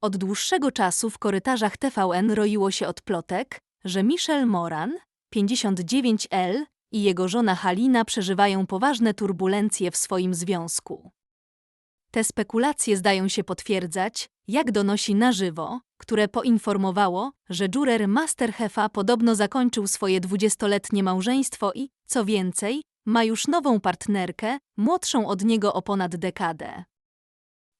Od dłuższego czasu w korytarzach TVN roiło się od plotek, że Michel Moran, 59L, i jego żona Halina przeżywają poważne turbulencje w swoim związku. Te spekulacje zdają się potwierdzać, jak donosi na żywo, które poinformowało, że Jurer Masterchefa podobno zakończył swoje dwudziestoletnie małżeństwo i, co więcej, ma już nową partnerkę, młodszą od niego o ponad dekadę.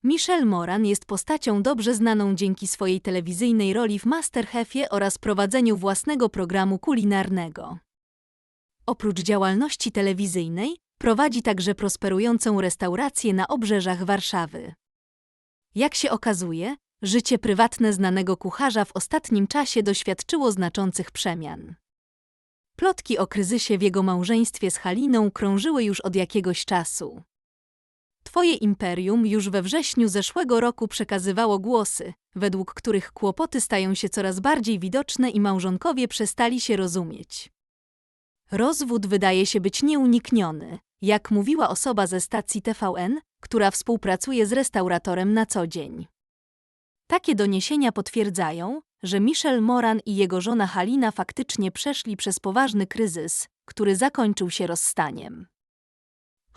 Michelle Moran jest postacią dobrze znaną dzięki swojej telewizyjnej roli w Masterchefie oraz prowadzeniu własnego programu kulinarnego. Oprócz działalności telewizyjnej, prowadzi także prosperującą restaurację na obrzeżach Warszawy. Jak się okazuje, życie prywatne znanego kucharza w ostatnim czasie doświadczyło znaczących przemian. Plotki o kryzysie w jego małżeństwie z Haliną krążyły już od jakiegoś czasu. Twoje imperium już we wrześniu zeszłego roku przekazywało głosy, według których kłopoty stają się coraz bardziej widoczne i małżonkowie przestali się rozumieć. Rozwód wydaje się być nieunikniony, jak mówiła osoba ze stacji TVN, która współpracuje z restauratorem na co dzień. Takie doniesienia potwierdzają, że Michel Moran i jego żona Halina faktycznie przeszli przez poważny kryzys, który zakończył się rozstaniem.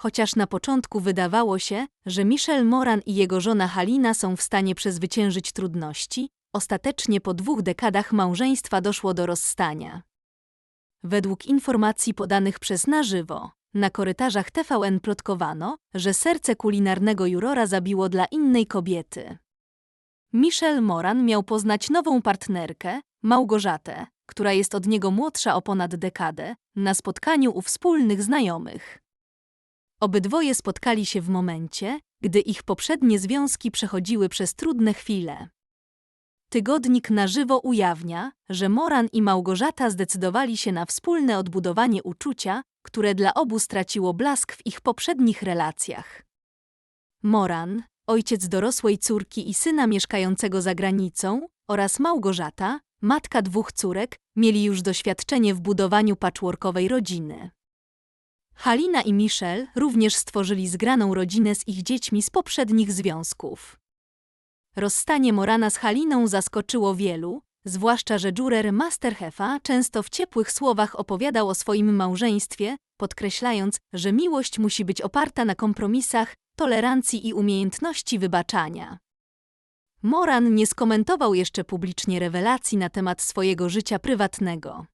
Chociaż na początku wydawało się, że Michel Moran i jego żona Halina są w stanie przezwyciężyć trudności, ostatecznie po dwóch dekadach małżeństwa doszło do rozstania. Według informacji podanych przez Na Żywo, na korytarzach TVN plotkowano, że serce kulinarnego jurora zabiło dla innej kobiety. Michel Moran miał poznać nową partnerkę, Małgorzatę, która jest od niego młodsza o ponad dekadę, na spotkaniu u wspólnych znajomych. Obydwoje spotkali się w momencie, gdy ich poprzednie związki przechodziły przez trudne chwile. Tygodnik na żywo ujawnia, że Moran i Małgorzata zdecydowali się na wspólne odbudowanie uczucia, które dla obu straciło blask w ich poprzednich relacjach. Moran, ojciec dorosłej córki i syna mieszkającego za granicą, oraz Małgorzata, matka dwóch córek, mieli już doświadczenie w budowaniu patchworkowej rodziny. Halina i Michel również stworzyli zgraną rodzinę z ich dziećmi z poprzednich związków. Rozstanie Morana z Haliną zaskoczyło wielu, zwłaszcza że Jurer Masterchefa często w ciepłych słowach opowiadał o swoim małżeństwie, podkreślając, że miłość musi być oparta na kompromisach, tolerancji i umiejętności wybaczania. Moran nie skomentował jeszcze publicznie rewelacji na temat swojego życia prywatnego.